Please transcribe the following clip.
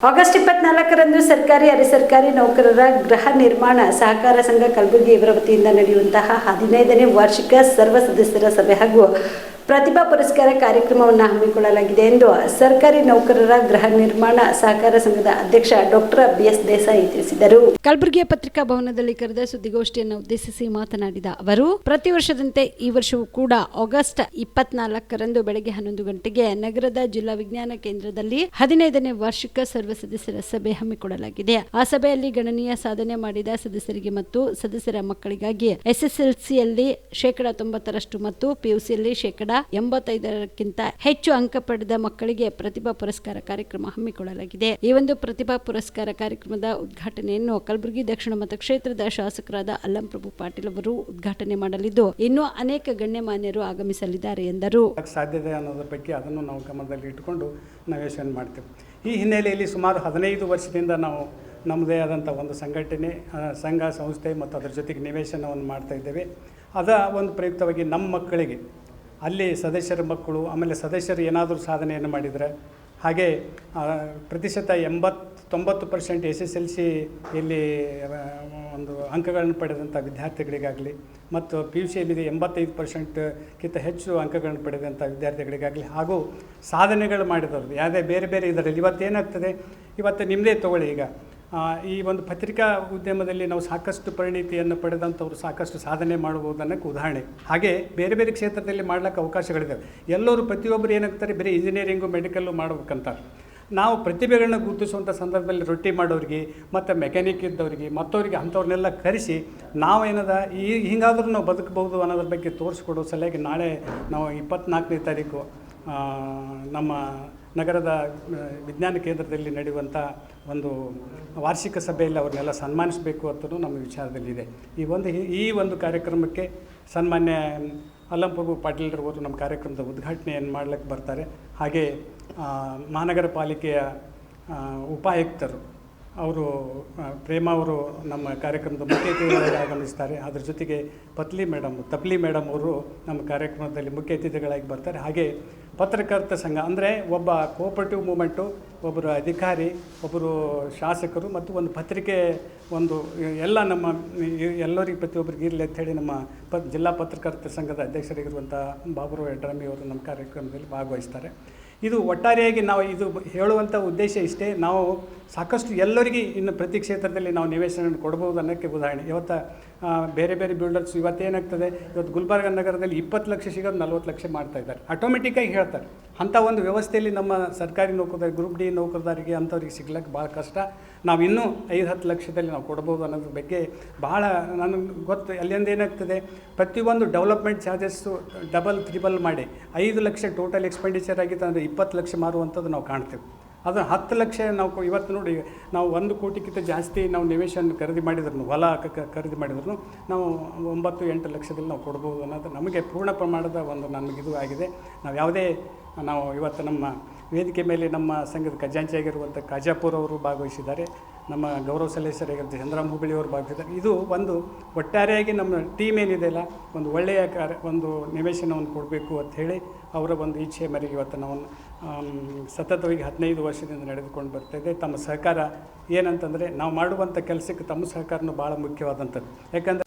August ಇಪ್ಪತ್ನಾಲ್ಕರಂದು ಸರ್ಕಾರಿ ಅರೆ ಸರ್ಕಾರಿ ನೌಕರರ ಗೃಹ ನಿರ್ಮಾಣ ಸಹಕಾರ ಸಂಘ ಕಲಬುರಗಿ ಇವರ ವತಿಯಿಂದ ನಡೆಯುವಂತಹ ಹದಿನೈದನೇ ವಾರ್ಷಿಕ ಸರ್ವ ಸದಸ್ಯರ ಸಭೆ ಹಾಗೂ ಪ್ರತಿಭಾ ಪುರಸ್ಕಾರ ಕಾರ್ಯಕ್ರಮವನ್ನು ಹಮ್ಮಿಕೊಳ್ಳಲಾಗಿದೆ ಎಂದು ಸರ್ಕಾರಿ ನೌಕರರ ಗೃಹ ನಿರ್ಮಾಣ ಸಹಕಾರ ಸಂಘದ ಅಧ್ಯಕ್ಷ ಡಾಕ್ಟರ್ ಬಿ ಎಸ್ ದೇಸಾಯಿ ತಿಳಿಸಿದರು. ಕಲಬುರಗಿಯ ಪತ್ರಿಕಾ ಭವನದಲ್ಲಿ ಕರೆದ ಸುದ್ದಿಗೋಷ್ಠಿಯನ್ನು ಉದ್ದೇಶಿಸಿ ಮಾತನಾಡಿದ ಅವರು, ಪ್ರತಿ ವರ್ಷದಂತೆ ಈ ವರ್ಷವೂ ಕೂಡ ಆಗಸ್ಟ್ ಇಪ್ಪತ್ನಾಲ್ಕರಂದು ಬೆಳಗ್ಗೆ ಹನ್ನೊಂದು ಗಂಟೆಗೆ ನಗರದ ಜಿಲ್ಲಾ ವಿಜ್ಞಾನ ಕೇಂದ್ರದಲ್ಲಿ ಹದಿನೈದನೇ ವಾರ್ಷಿಕ ಸರ್ವ ಸದಸ್ಯರ ಸಭೆ ಹಮ್ಮಿಕೊಳ್ಳಲಾಗಿದೆ. ಆ ಸಭೆಯಲ್ಲಿ ಗಣನೀಯ ಸಾಧನೆ ಮಾಡಿದ ಸದಸ್ಯರಿಗೆ ಮತ್ತು ಸದಸ್ಯರ ಮಕ್ಕಳಿಗಾಗಿ ಎಸ್ಎಸ್ಎಲ್ಸಿಯಲ್ಲಿ ಶೇಕಡಾ ತೊಂಬತ್ತರಷ್ಟು ಮತ್ತು ಪಿಯುಸಿಯಲ್ಲಿ ಶೇಕಡಾ ಎಂಬತ್ತೈದರಕ್ಕಿಂತ ಹೆಚ್ಚು ಅಂಕ ಪಡೆದ ಮಕ್ಕಳಿಗೆ ಪ್ರತಿಭಾ ಪುರಸ್ಕಾರ ಕಾರ್ಯಕ್ರಮ ಹಮ್ಮಿಕೊಳ್ಳಲಾಗಿದೆ. ಈ ಒಂದು ಪ್ರತಿಭಾ ಪುರಸ್ಕಾರ ಕಾರ್ಯಕ್ರಮದ ಉದ್ಘಾಟನೆಯನ್ನು ಕಲಬುರಗಿ ದಕ್ಷಿಣ ಮತಕ್ಷೇತ್ರದ ಶಾಸಕರಾದ ಅಲ್ಲಂ ಪ್ರಭು ಪಾಟೀಲ್ ಅವರು ಉದ್ಘಾಟನೆ ಮಾಡಲಿದ್ದು, ಇನ್ನೂ ಅನೇಕ ಗಣ್ಯಮಾನ್ಯರು ಆಗಮಿಸಲಿದ್ದಾರೆ ಎಂದರು. ಸಾಧ್ಯತೆ ಅನ್ನೋದ್ರ ಬಗ್ಗೆ ಅದನ್ನು ನಾವು ಗಮನದಲ್ಲಿ ಇಟ್ಟುಕೊಂಡು ನಾವು ಯೋಚನೆ ಮಾಡ್ತೇವೆ. ಈ ಹಿನ್ನೆಲೆಯಲ್ಲಿ ಸುಮಾರು ಹದಿನೈದು ವರ್ಷದಿಂದ ನಾವು ನಮ್ಮದೇ ಆದಂಥ ಒಂದು ಸಂಘಟನೆ ಸಂಘ, ಸಂಸ್ಥೆ ಮತ್ತು ಅದರ ಜೊತೆಗೆ ನಿವೇಶನವನ್ನು ಮಾಡ್ತಾ ಇದ್ದೇವೆ. ಅದ ಒಂದು ಪ್ರಯುಕ್ತವಾಗಿ ನಮ್ಮ ಮಕ್ಕಳಿಗೆ ಅಲ್ಲಿ ಸದಸ್ಯರ ಮಕ್ಕಳು, ಆಮೇಲೆ ಸದಸ್ಯರು ಏನಾದರೂ ಸಾಧನೆಯನ್ನು ಮಾಡಿದರೆ, ಹಾಗೆ ಪ್ರತಿಶತ ಎಂಬತ್ತು ತೊಂಬತ್ತು percent S S L C ಇಲ್ಲಿ ಒಂದು ಅಂಕಗಳನ್ನು ಪಡೆದಂಥ ವಿದ್ಯಾರ್ಥಿಗಳಿಗಾಗಲಿ, ಮತ್ತು ಪಿ ಯು ಸಿಯಲ್ಲಿ ಎಂಬತ್ತೈದು ಪರ್ಸೆಂಟ್ಗಿಂತ ಹೆಚ್ಚು ಅಂಕಗಳನ್ನು ಪಡೆದಂಥ ವಿದ್ಯಾರ್ಥಿಗಳಿಗಾಗಲಿ, ಹಾಗೂ ಸಾಧನೆಗಳು ಮಾಡಿದವ್ರದ್ದು. ಯಾವುದೇ ಬೇರೆ ಬೇರೆ ಇದರಲ್ಲಿ ಇವತ್ತೇನಾಗ್ತದೆ? ಇವತ್ತು ನಿಮ್ಮದೇ ತಗೊಳ್ಳಿ ಈಗ. ಈ ಒಂದು ಪತ್ರಿಕಾ ಉದ್ಯಮದಲ್ಲಿ ನಾವು ಸಾಕಷ್ಟು ಪರಿಣಿತಿಯನ್ನು ಪಡೆದಂಥವ್ರು ಸಾಕಷ್ಟು ಸಾಧನೆ ಮಾಡಬಹುದು ಅನ್ನೋಕ್ಕೆ ಉದಾಹರಣೆ. ಹಾಗೆ ಬೇರೆ ಬೇರೆ ಕ್ಷೇತ್ರದಲ್ಲಿ ಮಾಡ್ಲಿಕ್ಕೆ ಅವಕಾಶಗಳಿದ್ದಾವೆ. ಎಲ್ಲರೂ ಪ್ರತಿಯೊಬ್ಬರು ಏನಾಗ್ತಾರೆ, ಬೇರೆ ಇಂಜಿನಿಯರಿಂಗು ಮೆಡಿಕಲ್ಲು ಮಾಡ್ಬೇಕಂತಾರೆ ನಾವು ಪ್ರತಿಭೆಗಳನ್ನ ಗುರುತಿಸುವಂಥ ಸಂದರ್ಭದಲ್ಲಿ ರೊಟ್ಟಿ ಮಾಡೋರಿಗೆ, ಮತ್ತು ಮೆಕ್ಯಾನಿಕ್ ಇದ್ದವರಿಗೆ, ಮತ್ತವರಿಗೆ ಅಂಥವ್ರನ್ನೆಲ್ಲ ಕರೆಸಿ ನಾವೇನದ ಈ ಹಿಂಗಾದರೂ ನಾವು ಬದುಕಬಹುದು ಅನ್ನೋದ್ರ ಬಗ್ಗೆ ತೋರಿಸ್ಕೊಡೋ ಸಲುವಾಗಿ ನಾಳೆ ನಾವು ಇಪ್ಪತ್ನಾಲ್ಕನೇ ತಾರೀಕು ನಮ್ಮ ನಗರದ ವಿಜ್ಞಾನ ಕೇಂದ್ರದಲ್ಲಿ ನಡೆಯುವಂಥ ಒಂದು ವಾರ್ಷಿಕ ಸಭೆಯಲ್ಲಿ ಅವ್ರನ್ನೆಲ್ಲ ಸನ್ಮಾನಿಸಬೇಕು ಅಂತಲೂ ನಮ್ಮ ವಿಚಾರದಲ್ಲಿದೆ. ಈ ಒಂದು ಈ ಒಂದು ಕಾರ್ಯಕ್ರಮಕ್ಕೆ ಸನ್ಮಾನ್ಯ ಅಲ್ಲಂಪ್ರಭು ಪಾಟೀಲ್ರವರು ನಮ್ಮ ಕಾರ್ಯಕ್ರಮದ ಉದ್ಘಾಟನೆಯನ್ನು ಮಾಡ್ಲಿಕ್ಕೆ ಬರ್ತಾರೆ. ಹಾಗೆ ಮಹಾನಗರ ಪಾಲಿಕೆಯ ಉಪಾಯುಕ್ತರು ಅವರು ಪ್ರೇಮ ಅವರು ನಮ್ಮ ಕಾರ್ಯಕ್ರಮದ ಮುಖ್ಯ ಅತಿಥಿಗಳಾಗಿ ಆಗಮಿಸ್ತಾರೆ. ಅದ್ರ ಜೊತೆಗೆ ಪತ್ಲಿ ಮೇಡಮ್, ತಪ್ಲಿ ಮೇಡಮ್ ಅವರು ನಮ್ಮ ಕಾರ್ಯಕ್ರಮದಲ್ಲಿ ಮುಖ್ಯ ಅತಿಥಿಗಳಾಗಿ ಬರ್ತಾರೆ. ಹಾಗೆ ಪತ್ರಕರ್ತ ಸಂಘ, ಅಂದರೆ ಒಬ್ಬ ಕೋಪರೇಟಿವ್ ಮೂಮೆಂಟು ಒಬ್ಬರು ಅಧಿಕಾರಿ, ಒಬ್ಬರು ಶಾಸಕರು ಮತ್ತು ಒಂದು ಪತ್ರಿಕೆ ಒಂದು, ಎಲ್ಲ ನಮ್ಮ, ಎಲ್ಲರಿಗೆ ಪ್ರತಿಯೊಬ್ಬರಿಗೆ ಇರಲಿ ಅಂಥೇಳಿ ನಮ್ಮ ಪ, ಜಿಲ್ಲಾ ಪತ್ರಕರ್ತ ಸಂಘದ ಅಧ್ಯಕ್ಷರಾಗಿರುವಂಥ ಬಾಬುರಾವ್ ಯಡ್ರಾಮಿ ಅವರು ನಮ್ಮ ಕಾರ್ಯಕ್ರಮದಲ್ಲಿ ಭಾಗವಹಿಸ್ತಾರೆ. ಇದು ಒಟ್ಟಾರೆಯಾಗಿ ನಾವು ಇದು ಹೇಳುವಂಥ ಉದ್ದೇಶ ಇಷ್ಟೇ. ನಾವು ಸಾಕಷ್ಟು ಎಲ್ಲರಿಗೆ ಇನ್ನು ಪ್ರತಿ ಕ್ಷೇತ್ರದಲ್ಲಿ ನಾವು ನಿವೇಶನ ಕೊಡ್ಬೋದು ಅನ್ನೋಕ್ಕೆ ಉದಾಹರಣೆ. ಇವತ್ತು ಬೇರೆ ಬೇರೆ ಬಿಲ್ಡರ್ಸ್ ಇವತ್ತೇನಾಗ್ತದೆ? ಇವತ್ತು ಗುಲ್ಬರ್ಗ ನಗರದಲ್ಲಿ ಇಪ್ಪತ್ತು ಲಕ್ಷ ಸಿಗೋದು ನಲ್ವತ್ತು ಲಕ್ಷ ಮಾಡ್ತಾ ಇದ್ದಾರೆ. ಆಟೋಮೆಟಿಕ್ಕಾಗಿ ಹೇಳ್ತಾರೆ. ಅಂಥ ಒಂದು ವ್ಯವಸ್ಥೆಯಲ್ಲಿ ನಮ್ಮ ಸರ್ಕಾರಿ ನೌಕರದಾರ ಗ್ರೂಪ್ ಡಿ ನೌಕರದಾರಿಗೆ ಅಂಥವ್ರಿಗೆ ಸಿಗ್ಲಿಕ್ಕೆ ಭಾಳ ಕಷ್ಟ. ನಾವು ಇನ್ನೂ ಐದು ಹತ್ತು ಲಕ್ಷದಲ್ಲಿ ನಾವು ಕೊಡ್ಬೋದು ಅನ್ನೋದ್ರ ಬಗ್ಗೆ ಭಾಳ ನನಗೆ ಗೊತ್ತು, ಅಲ್ಲಿಂದ ಏನಾಗ್ತದೆ ಪ್ರತಿಯೊಂದು ಡೆವಲಪ್ಮೆಂಟ್ ಚಾರ್ಜಸ್ಸು ಡಬಲ್ ತ್ರಿಬಲ್ ಮಾಡಿ ಐದು ಲಕ್ಷ ಟೋಟಲ್ ಎಕ್ಸ್ಪೆಂಡಿಚರ್ ಆಗಿತ್ತು ಅಂದರೆ ಇಪ್ಪತ್ತು ಲಕ್ಷ ಮಾರುವಂಥದ್ದು ನಾವು ಕಾಣ್ತೇವೆ. ಅದು ಹತ್ತು ಲಕ್ಷ ನಾವು ಇವತ್ತು ನೋಡಿ, ನಾವು ಒಂದು ಕೋಟಿಗಿಂತ ಜಾಸ್ತಿ ನಾವು ನಿವೇಶನ ಖರೀದಿ ಮಾಡಿದ್ರು ಹೊಲ ಖರೀದಿ ಮಾಡಿದ್ರು ನಾವು ಒಂಬತ್ತು ಎಂಟು ಲಕ್ಷದಲ್ಲಿ ನಾವು ಕೊಡ್ಬೋದು ಅನ್ನೋದು ನಮಗೆ ಪೂರ್ಣ ಪ್ರಮಾಣದ ಒಂದು ನಮಗಿದು ಆಗಿದೆ. ನಾವು ಯಾವುದೇ, ನಾವು ಇವತ್ತು ನಮ್ಮ ವೇದಿಕೆ ಮೇಲೆ ನಮ್ಮ ಸಂಘದ ಖಜಾಂಚಿಯಾಗಿರುವಂಥ ಕಾಜಾಪುರ್ ಅವರು ಭಾಗವಹಿಸಿದ್ದಾರೆ. ನಮ್ಮ ಗೌರವ ಸದಸ್ಯರಾಗಿರುವಂಥ ಚಂದ್ರಾಮ್ ಹುಬ್ಬಳ್ಳಿ ಅವರು ಭಾಗವಹಿಸಿದ್ದಾರೆ ಇದು ಒಂದು ಒಟ್ಟಾರೆಯಾಗಿ ನಮ್ಮ ಟೀಮ್ ಏನಿದೆಯಲ್ಲ ಒಂದು ಒಳ್ಳೆಯ ಕಾರ್ಯ, ಒಂದು ನಿವೇಶನವನ್ನು ಕೊಡಬೇಕು ಅಂತ ಹೇಳಿ ಅವರ ಒಂದು ಇಚ್ಛೆ ಮೇರೆಗೆ ಇವತ್ತು ನಾವು ಸತತವಾಗಿ ಹದಿನೈದು ವರ್ಷದಿಂದ ನಡೆದುಕೊಂಡು ಬರ್ತಾಯಿದೆ ತಮ್ಮ ಸಹಕಾರ ಏನಂತಂದರೆ ನಾವು ಮಾಡುವಂಥ ಕೆಲಸಕ್ಕೆ ತಮ್ಮ ಸಹಕಾರನೂ ಭಾಳ ಮುಖ್ಯವಾದಂಥದ್ದು. ಯಾಕಂದರೆ